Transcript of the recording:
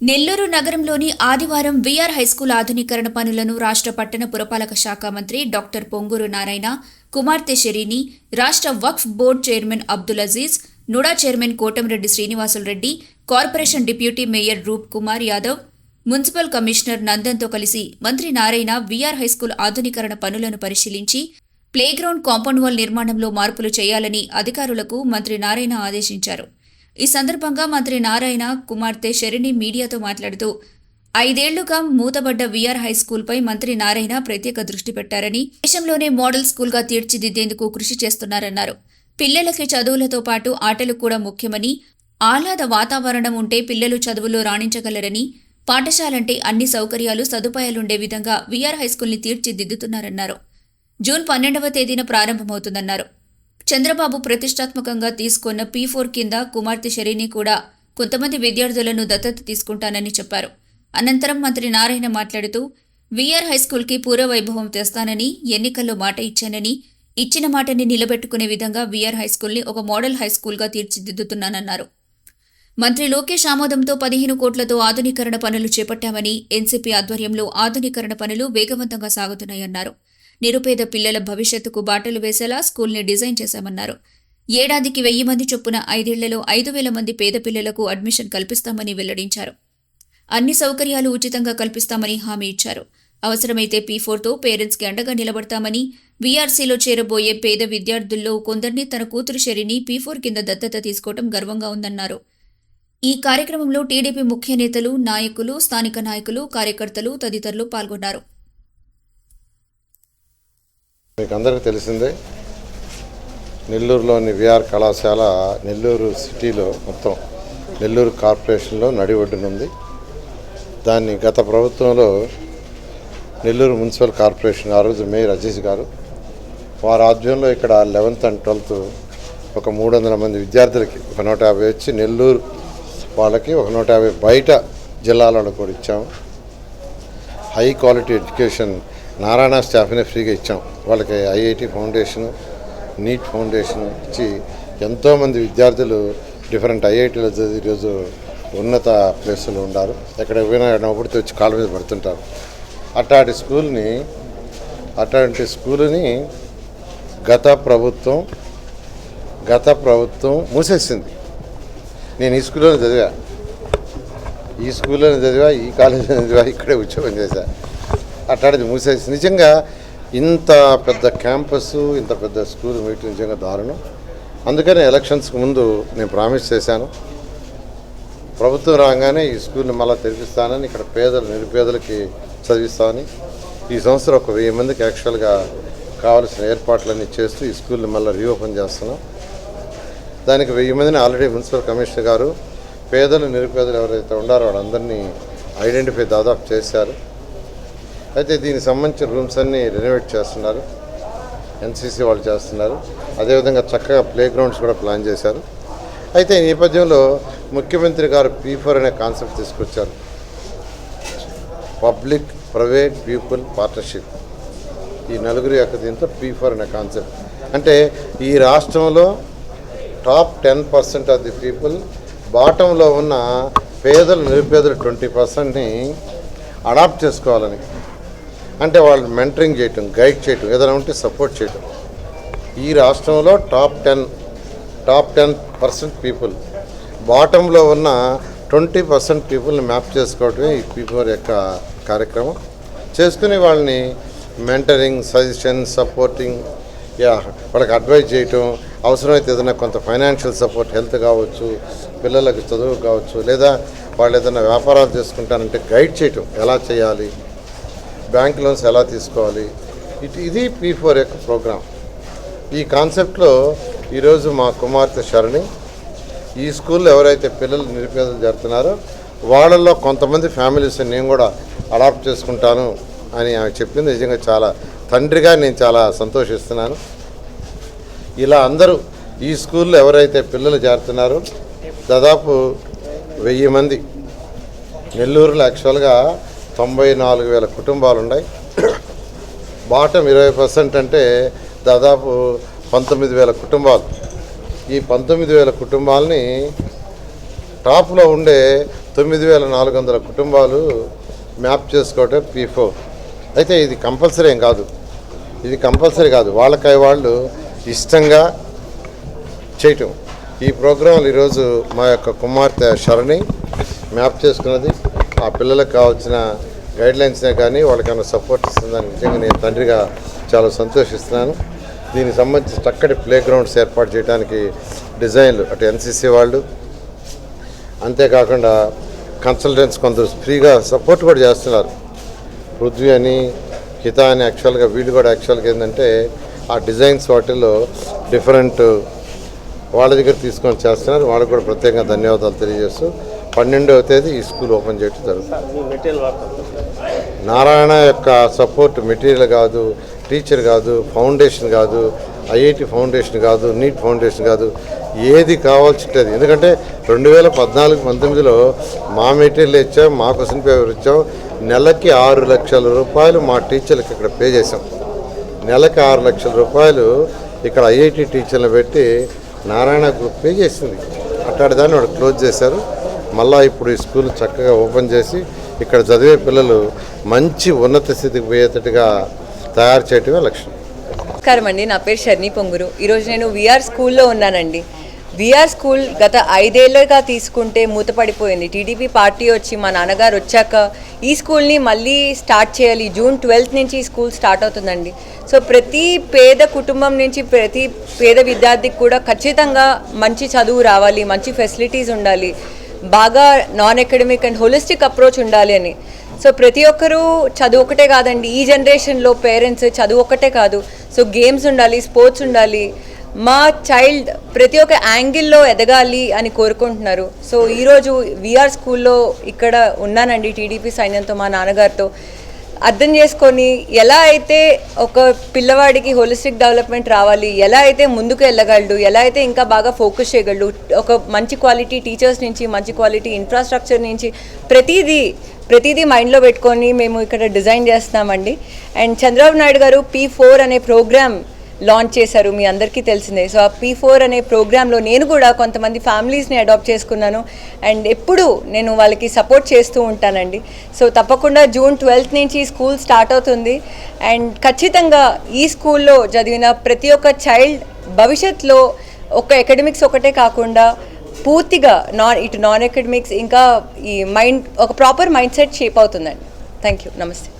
నెల్లూరు నగరంలోని ఆదివారం we are high school ఆధునీకరణ పనులను రాష్ట్ర పట్టణ పురపాలక శాఖ మంత్రి డాక్టర్ పొంగూరు నారాయణ కుమార్తె షెరీని రాష్ట్ర Waqf board chairman Abdul Aziz NUDA chairman Kotamreddy Srinivasulu Reddy corporation deputy mayor Roop Kumar Yadav municipal commissioner నందన్తో కలిసి మంత్రి నారాయణ వీఆర్ హైస్కూల్ ఆధునీకరణ పనులను పరిశీలించి ప్లేగ్రౌండ్ కాంపౌండ్ వాల్ నిర్మాణంలో మార్పులు చేయాలని అధికారులకు మంత్రి నారాయణ ఆదేశించారు. ఈ సందర్భంగా మంత్రి నారాయణ కుమార్తె శరణి మీడియాతో మాట్లాడుతూ ఐదేళ్ళుగా మూతబడ్డ విఆర్ హై స్కూల్పై మంత్రి నారాయణ ప్రత్యేక దృష్టి పెట్టారని దేశంలోనే మోడల్ స్కూల్గా తీర్చిదిద్దేందుకు కృషి చేస్తున్నారన్నారు. పిల్లలకి చదువులతో పాటు ఆటలు కూడా ముఖ్యమని ఆహ్లాద వాతావరణం ఉంటే పిల్లలు చదువులో రాణించగలరని పాఠశాలంటే అన్ని సౌకర్యాలు సదుపాయాలుండే విధంగా విఆర్ హైస్కూల్ని తీర్చిదిద్దుతున్నారన్నారు. జూన్ పన్నెండవ తేదీన ప్రారంభమవుతుందన్నారు. చంద్రబాబు ప్రతిష్టాత్మకంగా తీసుకున్న పీ ఫోర్ కింద కుమార్తె షరీని కూడా కొంతమంది విద్యార్థులను దత్తత తీసుకుంటానని చెప్పారు. అనంతరం మంత్రి నారాయణ మాట్లాడుతూ విఆర్ హైస్కూల్కి పూర్వవైభవం తెస్తానని ఎన్నికల్లో మాట ఇచ్చానని ఇచ్చిన మాటని నిలబెట్టుకునే విధంగా విఆర్ హైస్కూల్ని ఒక మోడల్ హైస్కూల్గా తీర్చిదిద్దుతున్నానన్నారు. మంత్రి లోకేష్ ఆమోదంతో పదిహేను కోట్లతో ఆధునీకరణ పనులు చేపట్టామని ఎన్సీపీ ఆధ్వర్యంలో ఆధునీకరణ పనులు వేగవంతంగా సాగుతున్నాయన్నారు. నిరుపేద పిల్లల భవిష్యత్తుకు బాటలు వేసేలా స్కూల్ని డిజైన్ చేశామన్నారు. ఏడాదికి వెయ్యి మంది చొప్పున ఐదేళ్ళలో ఐదు వేల మంది పేద పిల్లలకు అడ్మిషన్ కల్పిస్తామని వెల్లడించారు. అన్ని సౌకర్యాలు ఉచితంగా కల్పిస్తామని హామీ ఇచ్చారు. అవసరమైతే పీ ఫోర్తో పేరెంట్స్కి అండగా నిలబడతామని వీఆర్సీలో చేరబోయే పేద విద్యార్థుల్లో కొందరిని తన కూతురు షెరిని పీ ఫోర్ కింద దత్తత తీసుకోవడం గర్వంగా ఉందన్నారు. ఈ కార్యక్రమంలో టీడీపీ ముఖ్య నేతలు నాయకులు స్థానిక నాయకులు కార్యకర్తలు తదితరులు పాల్గొన్నారు. మీకు అందరికీ తెలిసిందే నెల్లూరులోని విఆర్ కళాశాల నెల్లూరు సిటీలో మొత్తం నెల్లూరు కార్పొరేషన్లో నడి ఒడ్డునుంది దాన్ని గత ప్రభుత్వంలో నెల్లూరు మున్సిపల్ కార్పొరేషన్ ఆ రోజు మేయర్ అజీజ్ గారు వారి ఆధ్వర్యంలో ఇక్కడ లెవెన్త్ అండ్ ట్వెల్త్ ఒక మూడు వందల మంది విద్యార్థులకి ఒక నూట యాభై వచ్చి నెల్లూరు వాళ్ళకి ఒక నూట యాభై బయట జిల్లాలలో కూడా ఇచ్చాము. హై క్వాలిటీ ఎడ్యుకేషన్ నారాయణ స్టాఫ్నే ఫ్రీగా ఇచ్చాం. వాళ్ళకి ఐఐటి ఫౌండేషన్ నీట్ ఫౌండేషన్ ఇచ్చి ఎంతోమంది విద్యార్థులు డిఫరెంట్ ఐఐటీలో చదివి ఈరోజు ఉన్నత ప్లేసులు ఉన్నారు. ఎక్కడ పోయినా నవ్వుడితే వచ్చి కాళ్ళ మీద పడుతుంటారు. అట్లాంటి స్కూల్ని అట్లాంటి స్కూల్ని గత ప్రభుత్వం గత ప్రభుత్వం మూసేసింది. నేను ఈ స్కూల్లోనే చదివా. ఈ స్కూల్లోనే చదివా ఈ కాలేజీలో చదివా ఇక్కడే ఉద్యోగం చేశాను అట్లాంటిది మూసేసి. నిజంగా ఇంత పెద్ద క్యాంపస్ ఇంత పెద్ద స్కూల్ మీటింగ్ నిజంగా దారుణం. అందుకనే ఎలక్షన్స్కి ముందు నేను ప్రామిస్ చేశాను. ప్రభుత్వం రాగానే ఈ స్కూల్ని మళ్ళీ తెరిపిస్తానని ఇక్కడ పేదలు నిరుపేదలకి చదివిస్తామని ఈ సంవత్సరం ఒక వెయ్యి మందికి యాక్చువల్గా కావాల్సిన ఏర్పాట్లన్నీ చేస్తూ ఈ స్కూల్ని మళ్ళీ రీఓపెన్ చేస్తున్నాం. దానికి వెయ్యి మందిని ఆల్రెడీ మున్సిపల్ కమిషనర్ గారు పేదలు నిరుపేదలు ఎవరైతే ఉండారో వాళ్ళందరినీ ఐడెంటిఫై దాదాపు చేశారు. అయితే దీనికి సంబంధించిన రూమ్స్ అన్నీ రెనోవేట్ చేస్తున్నారు. ఎన్సీసీ వాళ్ళు చేస్తున్నారు. అదేవిధంగా చక్కగా ప్లే గ్రౌండ్స్ కూడా ప్లాన్ చేశారు. అయితే ఈ నేపథ్యంలో ముఖ్యమంత్రి గారు పీఫోర్ అనే కాన్సెప్ట్ తీసుకొచ్చారు. పబ్లిక్ ప్రైవేట్ పీపుల్ పార్ట్నర్షిప్ ఈ నలుగురు యొక్క దీంతో పీఫోర్ అనే కాన్సెప్ట్ అంటే ఈ రాష్ట్రంలో top ten percent of the people బాటంలో ఉన్న పేదలు నిరుపేదలు ట్వంటీ పర్సెంట్ని అడాప్ట్ చేసుకోవాలని. అంటే వాళ్ళు మెంటరింగ్ చేయటం గైడ్ చేయటం ఏదైనా ఉంటే సపోర్ట్ చేయటం. ఈ రాష్ట్రంలో top ten top ten percent people బాటంలో ఉన్న ట్వంటీ పర్సెంట్ పీపుల్ని మ్యాప్ చేసుకోవటమే ఈ పీపుల్ యొక్క కార్యక్రమం. చేసుకుని వాళ్ళని మెంటరింగ్ సజెషన్ సపోర్టింగ్ యా వాళ్ళకి అడ్వైజ్ చేయటం. అవసరమైతే ఏదైనా కొంత ఫైనాన్షియల్ సపోర్ట్ హెల్త్ కావచ్చు పిల్లలకు చదువు కావచ్చు లేదా వాళ్ళు ఏదైనా వ్యాపారాలు చేసుకుంటారంటే గైడ్ చేయటం. ఎలా చేయాలి? బ్యాంక్ లోన్స్ ఎలా తీసుకోవాలి? ఇటు ఇది పీ ఫోర్ యొక్క ప్రోగ్రాం ఈ కాన్సెప్ట్లో ఈరోజు మా కుమార్తె శరణి ఈ స్కూల్లో ఎవరైతే పిల్లలు నిరుపేదలు జరుగుతున్నారో వాళ్ళల్లో కొంతమంది ఫ్యామిలీస్ నేను కూడా అడాప్ట్ చేసుకుంటాను అని ఆమె చెప్పింది. నిజంగా చాలా తండ్రిగా నేను చాలా సంతోషిస్తున్నాను. ఇలా అందరూ ఈ స్కూల్లో ఎవరైతే పిల్లలు చేరుతున్నారో దాదాపు వెయ్యి మంది. నెల్లూరులో యాక్చువల్గా తొంభై నాలుగు వేల కుటుంబాలు ఉన్నాయి బాటం ఇరవై పర్సెంట్ అంటే దాదాపు పంతొమ్మిది వేల కుటుంబాలు. ఈ పంతొమ్మిది వేల కుటుంబాలని టాప్లో ఉండే తొమ్మిది వేల నాలుగు వందల కుటుంబాలు మ్యాప్ చేసుకోవటం పీ ఫోర్. అయితే ఇది కంపల్సరీ ఏం కాదు. ఇది కంపల్సరీ కాదు. వాళ్ళకై వాళ్ళు ఇష్టంగా చేయటం. ఈ ప్రోగ్రాంలు ఈరోజు మా యొక్క కుమార్తె శరణి మ్యాప్ చేసుకున్నది. ఆ పిల్లలకు కావాల్సిన గైడ్లైన్స్నే కానీ వాళ్ళకన్నా సపోర్ట్ ఇస్తుందని నిజంగా నేను తండ్రిగా చాలా సంతోషిస్తున్నాను. దీనికి సంబంధించి చక్కటి ప్లే గ్రౌండ్స్ ఏర్పాటు చేయడానికి డిజైన్లు అటు ఎన్సీసీ వాళ్ళు అంతేకాకుండా కన్సల్టెంట్స్ కొందరు ఫ్రీగా సపోర్ట్ కూడా చేస్తున్నారు. పృథ్వీ అని హిత అని యాక్చువల్గా వీళ్ళు కూడా యాక్చువల్గా ఏంటంటే ఆ డిజైన్స్ వాటిల్లో డిఫరెంట్ వాళ్ళ దగ్గర తీసుకొని చేస్తున్నారు. వాళ్ళకి కూడా ప్రత్యేకంగా ధన్యవాదాలు తెలియజేస్తూ పన్నెండవ తేదీ ఈ స్కూల్ ఓపెన్ చేయడం జరుగుతుంది. నారాయణ యొక్క సపోర్ట్ మెటీరియల్ కాదు టీచర్ కాదు ఫౌండేషన్ కాదు ఐఐటి ఫౌండేషన్ కాదు నీట్ ఫౌండేషన్ కాదు ఏది కావాల్సింటది. ఎందుకంటే రెండు వేల పద్నాలుగు పంతొమ్మిదిలో మా మెటీరియల్ ఇచ్చాం మా క్వశ్చన్ పేపర్ ఇచ్చాం నెలకి ఆరు లక్షల రూపాయలు మా టీచర్లకు ఇక్కడ పే చేసాం నెలకి ఆరు లక్షల రూపాయలు ఇక్కడ ఐఐటి టీచర్లు పెట్టి నారాయణ గ్రూప్ పే చేసింది. అట్లాంటి దాన్ని వాడు క్లోజ్ చేశారు. మళ్ళీ ఇప్పుడు ఈ స్కూల్ చక్కగా ఓపెన్ చేసి ఇక్కడ చదివే పిల్లలు మంచి ఉన్నత స్థితికి పోయేటట్టుగా తయారు చేయటమే లక్ష్యం. నమస్కారం అండి. నా పేరు షర్ని పొంగురు. ఈరోజు నేను విఆర్ స్కూల్లో ఉన్నానండి. విఆర్ స్కూల్ గత ఐదేళ్ళుగా తీసుకుంటే మూతపడిపోయింది. టీడీపీ పార్టీ వచ్చి మా నాన్నగారు వచ్చాక ఈ స్కూల్ని మళ్ళీ స్టార్ట్ చేయాలి. జూన్ ట్వెల్త్ నుంచి ఈ స్కూల్ స్టార్ట్ అవుతుందండి. సో ప్రతి పేద కుటుంబం నుంచి ప్రతి పేద విద్యార్థికి కూడా ఖచ్చితంగా మంచి చదువు రావాలి మంచి ఫెసిలిటీస్ ఉండాలి. బాగా non academic and holistic approach ఉండాలి అని. సో ప్రతి ఒక్కరూ చదువు ఒకటే కాదండి ఈ జనరేషన్లో పేరెంట్స్ చదువు ఒకటే కాదు. సో గేమ్స్ ఉండాలి స్పోర్ట్స్ ఉండాలి. మా చైల్డ్ ప్రతి ఒక్క యాంగిల్లో ఎదగాలి అని కోరుకుంటున్నారు. సో ఈరోజు విఆర్ స్కూల్లో ఇక్కడ ఉన్నానండి టీడీపీ సైన్యంతో మా నాన్నగారితో. అర్థం చేసుకొని ఎలా అయితే ఒక పిల్లవాడికి హోలిస్టిక్ డెవలప్మెంట్ రావాలి ఎలా అయితే ముందుకు వెళ్ళగలడు ఎలా అయితే ఇంకా బాగా ఫోకస్ చేయగలడు ఒక మంచి క్వాలిటీ టీచర్స్ నుంచి మంచి క్వాలిటీ ఇన్ఫ్రాస్ట్రక్చర్ నుంచి ప్రతిదీ ప్రతిదీ మైండ్లో పెట్టుకొని మేము ఇక్కడ డిజైన్ చేస్తున్నామండి. And Chandrababu Naidu garu P four అనే ప్రోగ్రామ్ లాంచ్ చేశారు మీ అందరికీ తెలిసిందే. సో ఆ పీ ఫోర్ అనే ప్రోగ్రాంలో నేను కూడా కొంతమంది ఫ్యామిలీస్ని అడాప్ట్ చేసుకున్నాను. అండ్ ఎప్పుడు నేను వాళ్ళకి సపోర్ట్ చేస్తూ ఉంటానండి. సో తప్పకుండా జూన్ ట్వెల్త్ నుంచి స్కూల్ స్టార్ట్ అవుతుంది. అండ్ ఖచ్చితంగా ఈ స్కూల్లో చదివిన ప్రతి ఒక్క చైల్డ్ భవిష్యత్తులో ఒక అకాడమిక్స్ ఒకటే కాకుండా పూర్తిగా నాన్ ఇటు నాన్ అకాడమిక్స్ ఇంకా ఈ మైండ్ ఒక ప్రాపర్ మైండ్ సెట్ షేప్ అవుతుందండి. థ్యాంక్ యూ నమస్తే.